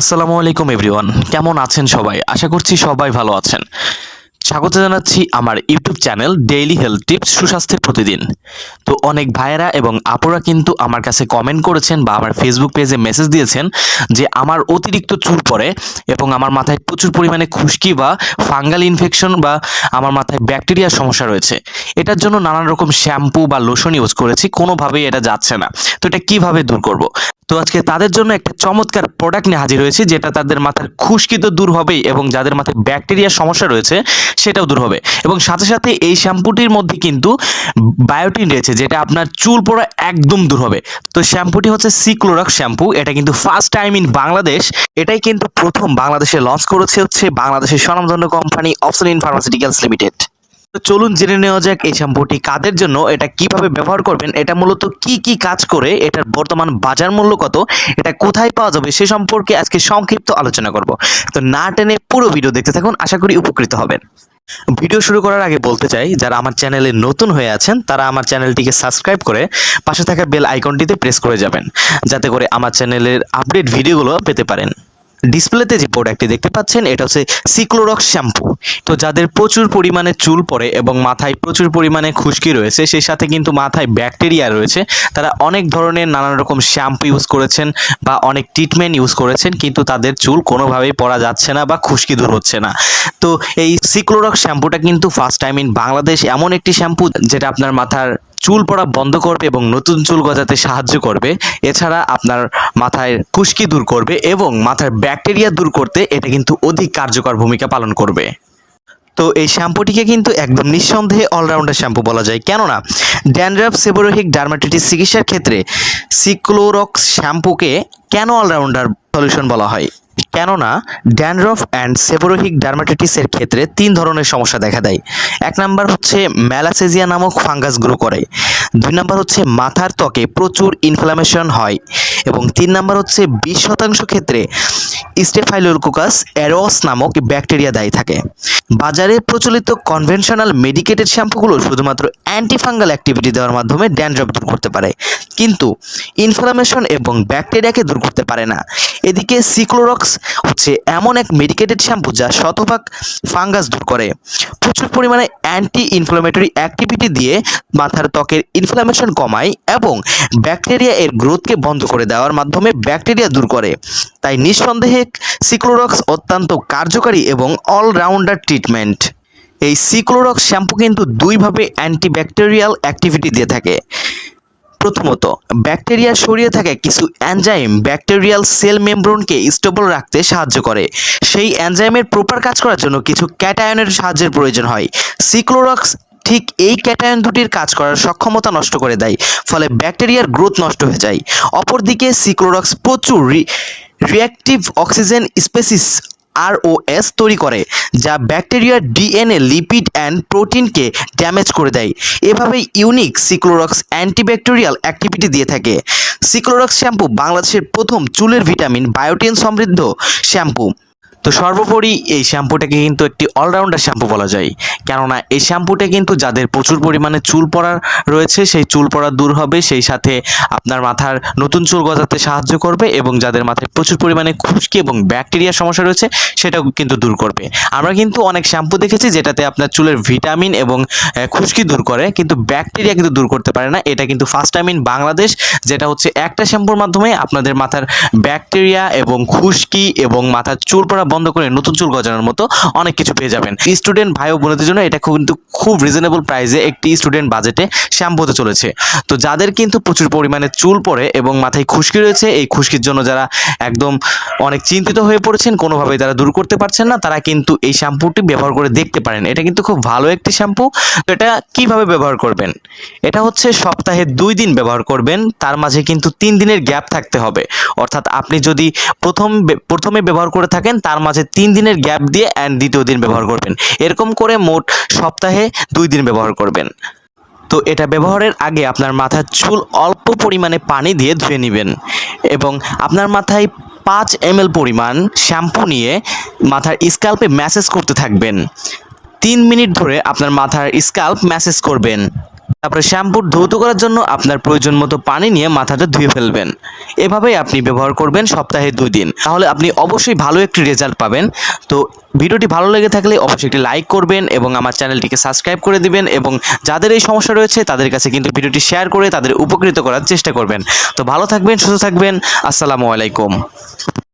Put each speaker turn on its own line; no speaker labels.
আসসালামু আলাইকুম, এভরিওয়ান। কেমন আছেন সবাই? আশা করছি সবাই ভালো আছেন। স্বাগত জানাচ্ছি আমার YouTube channel daily health tips সুস্বাস্থ্যের প্রতিদিন। তো অনেক ভাইয়েরা এবং আপুরা কিন্তু আমার কাছে কমেন্ট করেছেন বা আমার ফেসবুক পেজে মেসেজ দিয়েছেন যে আমার অতিরিক্ত চুল পড়ে এবং আমার মাথায় প্রচুর পরিমাণে খুশকি বা ফাঙ্গাল ইনফেকশন বা আমার মাথায় ব্যাকটেরিয়ার সমস্যা রয়েছে। এটার জন্য নানান রকম শ্যাম্পু বা লোশন ইউজ করেছি, কোনোভাবেই এটা যাচ্ছে না। তো এটা কীভাবে দূর করব? তো আজকে তাদের জন্য একটা চমৎকার প্রোডাক্ট নিয়ে হাজির হয়েছি, যেটা তাদের মাথার খুশকি তো দূর হবেই এবং যাদের মাথায় ব্যাকটেরিয়ার সমস্যা রয়েছে সেটাও দূর হবে। এবং সাথে সাথে এই শ্যাম্পুটির মধ্যে কিন্তু বায়োটিন রয়েছে, যেটা আপনার চুল পড়া একদম দূর হবে। তো শ্যাম্পুটি হচ্ছে সিক্লোরক্স শ্যাম্পু এটা কিন্তু ফার্স্ট টাইম ইন বাংলাদেশ। এটাই কিন্তু প্রথম বাংলাদেশে লঞ্চ করেছে হচ্ছে বাংলাদেশের স্বনামধন্য কোম্পানি অপসলিন ফার্মাসিউটিক্যালস লিমিটেড চলুন জেনে নেওয়া যাক এই শ্যাম্পুটি কাদের জন্য, এটা কীভাবে ব্যবহার করবেন, এটা মূলত কি কি কাজ করে, এটার বর্তমান বাজার মূল্য কত, এটা কোথায় পাওয়া যাবে সে সম্পর্কে আজকে সংক্ষিপ্ত আলোচনা করব। তো না টেনে পুরো ভিডিও দেখতে থাকুন, আশা করি উপকৃত হবেন। ভিডিও শুরু করার আগে বলতে চাই, যারা আমার চ্যানেলে নতুন হয়ে আছেন, তারা আমার চ্যানেলটিকে সাবস্ক্রাইব করে পাশে থাকা বেল আইকনটিতে প্রেস করে যাবেন, যাতে করে আমার চ্যানেলের আপডেট ভিডিওগুলো পেতে পারেন। ডিসপ্লেতে যে প্রোডাক্টটি দেখতে পাচ্ছেন, এটা হচ্ছে সিক্লোরক্স শ্যাম্পু তো যাদের প্রচুর পরিমাণে চুল পড়ে এবং মাথায় প্রচুর পরিমাণে খুশকি রয়েছে, সেই সাথে কিন্তু মাথায় ব্যাকটেরিয়া রয়েছে, তারা অনেক ধরনের নানান রকম শ্যাম্পু ইউজ করেছেন বা অনেক ট্রিটমেন্ট ইউজ করেছেন, কিন্তু তাদের চুল কোনোভাবেই পড়া যাচ্ছে না বা খুশকি দূর হচ্ছে না। তো এই সিক্লোরক্স শ্যাম্পুটা কিন্তু ফার্স্ট টাইম ইন বাংলাদেশ এমন একটি শ্যাম্পু যেটা আপনার মাথার চুল পড়া বন্ধ করবে এবং নতুন চুল গজাতে সাহায্য করবে। এছাড়া আপনার মাথায় খুশকি দূর করবে এবং মাথার ব্যাকটেরিয়া দূর করতে এটা কিন্তু অধিক কার্যকর ভূমিকা পালন করবে। তো এই শ্যাম্পুটিকে কিন্তু একদম নিঃসন্দেহে অলরাউন্ডার শ্যাম্পু বলা যায়। কেননা, ড্যান্ড্রাফ সেবোরোহিক ডার্মাটিটিস চিকিৎসার ক্ষেত্রে সিক্লোরক্স শ্যাম্পুকে কেন অলরাউন্ডার সলিউশন বলা হয়? কেননা ড্যানড্রফ অ্যান্ড সেবোরোহিক ডার্মাটাইটিসের ক্ষেত্রে তিন ধরনের সমস্যা দেখা দেয়। এক নাম্বার হচ্ছে ম্যালাসেজিয়া নামক ফাঙ্গাস গ্রো করে। দুই নাম্বার হচ্ছে মাথার ত্বকে প্রচুর ইনফ্লামেশন হয়। এবং তিন নাম্বার হচ্ছে বিশ শতাংশ ক্ষেত্রে স্টেফাইলোলকোকাস অ্যারোস নামক ব্যাকটেরিয়া দায়ী থাকে। বাজারে প্রচলিত কনভেনশনাল মেডিকেটেড শ্যাম্পুগুলো শুধুমাত্র অ্যান্টিফাঙ্গাল অ্যাক্টিভিটি দেওয়ার মাধ্যমে ড্যান্ড্রফ দূর করতে পারে। কিন্তু ইনফ্লামেশন এবং ব্যাকটেরিয়াকে দূর করতে পারে না। এদিকে সিক্লোরক্স হচ্ছে এমন এক মেডিকেটেড শ্যাম্পু যা শতভাগ ফাঙ্গাস দূর করে। প্রচুর পরিমাণে অ্যান্টি ইনফ্লামেটরি অ্যাক্টিভিটি দিয়ে মাথার ত্বকের ইনফ্লামেশন কমায় এবং ব্যাকটেরিয়া এর গ্রোথকে বন্ধ করে দেওয়ার মাধ্যমে ব্যাকটেরিয়া দূর করে। তাই নিঃসন্দেহে সিক্লোরক্স অত্যন্ত কার্যকারী এবং অলরাউন্ডার ট্রিটমেন্ট এই সিক্লোরক্স শ্যাম্পু কিন্তু দুইভাবে অ্যান্টিব্যাকটেরিয়াল অ্যাক্টিভিটি দিয়ে থাকে। প্রথমত, ব্যাকটেরিয়া সরিয়ে থাকা কিছু অ্যানজাইম ব্যাকটেরিয়াল সেল মেমব্রনকে স্টেবল রাখতে সাহায্য করে। সেই অ্যানজাইমের প্রপার কাজ করার জন্য কিছু ক্যাটায়নের সাহায্যের প্রয়োজন হয়। সিক্লোরক্স ঠিক এই ক্যাটায়ন দুটির কাজ করার সক্ষমতা নষ্ট করে দেয়, ফলে ব্যাকটেরিয়ার গ্রোথ নষ্ট হয়ে যায়। অপরদিকে, সিক্লোরক্স প্রচুর রিঅ্যাক্টিভ অক্সিজেন স্পেসিস আরওএস তৈরি করে, যা ব্যাকটেরিয়ার ডিএনএ লিপিড অ্যান্ড প্রোটিনকে ড্যামেজ করে দেয়। এভাবে ইউনিক সিক্লোরক্স অ্যান্টিব্যাকটেরিয়াল অ্যাক্টিভিটি দিয়ে থাকে। সিক্লোরক্স শ্যাম্পু বাংলাদেশের প্রথম চুলের ভিটামিন বায়োটিন সমৃদ্ধ শ্যাম্পু তো সর্বোপরি এই শ্যাম্পুটাকে কিন্তু একটি অলরাউন্ডার শ্যাম্পু বলা যায়। কেননা এই শ্যাম্পুটা কিন্তু যাদের প্রচুর পরিমাণে চুল পড়া রয়েছে, সেই চুল পড়া দূর হবে, সেই সাথে আপনার মাথার নতুন চুল গজাতে সাহায্য করবে এবং যাদের মাথায় প্রচুর পরিমাণে খুশকি এবং ব্যাকটেরিয়া সমস্যা রয়েছে, সেটাও কিন্তু দূর করবে। আমরা কিন্তু অনেক শ্যাম্পু দেখেছি যেটাতে আপনার চুলের ভিটামিন এবং খুশকি দূর করে, কিন্তু ব্যাকটেরিয়া কিন্তু দূর করতে পারে না। এটা কিন্তু ফার্স্ট টাইম ইন বাংলাদেশ, যেটা হচ্ছে একটা শ্যাম্পুর মাধ্যমে আপনাদের মাথার ব্যাকটেরিয়া এবং খুশকি এবং মাথার চুল পড়া বন্ধ করে নতুন চুল গজানোর মতো অনেক কিছু পেয়ে যাবেন। স্টুডেন্ট ভাই ও বোনদের জন্য এটা কিন্তু খুব রিজনেবল প্রাইসে একটি স্টুডেন্ট বাজেটে শ্যাম্পু হতে চলেছে। তো যাদের কিন্তু প্রচুর পরিমাণে চুল পড়ে এবং মাথায় খুশকি রয়েছে, এই খুশকির জন্য যারা একদম অনেক চিন্তিত হয়ে পড়েছেন, কোনোভাবেই তারা দূর করতে পারছেন না, তারা কিন্তু এই শ্যাম্পুটি ব্যবহার করে দেখতে পারেন। এটা কিন্তু খুব ভালো একটি শ্যাম্পু তো এটা কীভাবে ব্যবহার করবেন? এটা হচ্ছে সপ্তাহে দুই দিন ব্যবহার করবেন, তার মাঝে কিন্তু তিন দিনের গ্যাপ থাকতে হবে। অর্থাৎ আপনি যদি প্রথম প্রথমে ব্যবহার করে থাকেন, তার মাঝে তিন দিনের গ্যাপ দিয়ে অ্যান্ড দ্বিতীয় দিন ব্যবহার করবেন। এরকম করে মোট সপ্তাহে দুই দিন ব্যবহার করবেন। তো এটা ব্যবহারের আগে আপনার মাথার চুল অল্প পরিমাণে পানি দিয়ে ধুয়ে নেবেন এবং আপনার মাথায় পাঁচ এম পরিমাণ শ্যাম্পু নিয়ে মাথার স্ক্যাল্পে ম্যাসেজ করতে থাকবেন। তিন মিনিট ধরে আপনার মাথার স্ক্যাল্প ম্যাসেজ করবেন। তারপরে শ্যাম্পুর ধৌত করার জন্য আপনার প্রয়োজন মতো পানি নিয়ে মাথাটা ধুয়ে ফেলবেন। এভাবেই আপনি ব্যবহার করবেন সপ্তাহে দুই দিন। তাহলে আপনি অবশ্যই ভালো একটি রেজাল্ট পাবেন। তো ভিডিওটি ভালো লেগে থাকলে অবশ্যই একটি লাইক করবেন এবং আমার চ্যানেলটিকে সাবস্ক্রাইব করে দিবেন এবং যাদের এই সমস্যা রয়েছে, তাদের কাছে কিন্তু ভিডিওটি শেয়ার করে তাদের উপকৃত করার চেষ্টা করবেন। তো ভালো থাকবেন, সুস্থ থাকবেন। আসসালামু আলাইকুম।